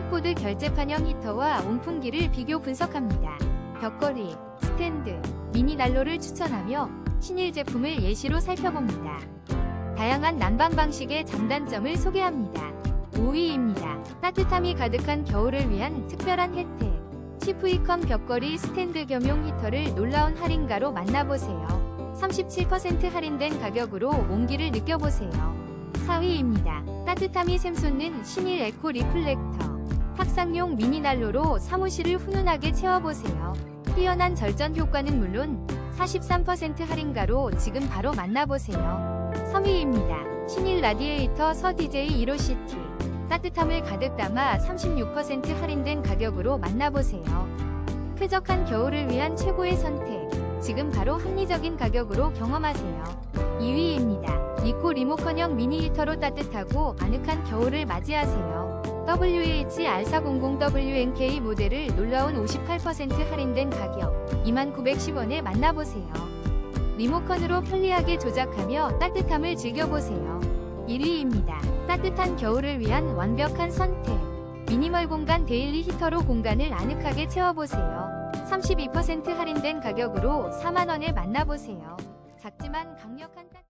스틱보드 결제판형 히터와 온풍기를 비교 분석합니다. 벽걸이, 스탠드, 미니 난로를 추천하며 신일 제품을 예시로 살펴봅니다. 다양한 난방 방식의 장단점을 소개합니다. 5위입니다. 따뜻함이 가득한 겨울을 위한 특별한 혜택. 시프이컴 벽걸이 스탠드 겸용 히터를 놀라운 할인가로 만나보세요. 37% 할인된 가격으로 온기를 느껴보세요. 4위입니다. 따뜻함이 샘솟는 신일 에코 리플렉터. 탁상용 미니 난로로 사무실을 훈훈하게 채워보세요. 뛰어난 절전 효과는 물론 43% 할인가로 지금 바로 만나보세요. 3위입니다. 신일 라디에이터 서 DJ 1호CT. 따뜻함을 가득 담아 36% 할인된 가격으로 만나보세요. 쾌적한 겨울을 위한 최고의 선택. 지금 바로 합리적인 가격으로 경험하세요. 2위입니다. 리코 리모컨형 미니 히터로 따뜻하고 아늑한 겨울을 맞이하세요. WH-R400WNK 모델을 놀라운 58% 할인된 가격 2910원에 만나보세요. 리모컨으로 편리하게 조작하며 따뜻함을 즐겨보세요. 1위입니다. 따뜻한 겨울을 위한 완벽한 선택. 미니멀 공간 데일리 히터로 공간을 아늑하게 채워보세요. 32% 할인된 가격으로 4만원에 만나보세요. 작지만 강력한 따...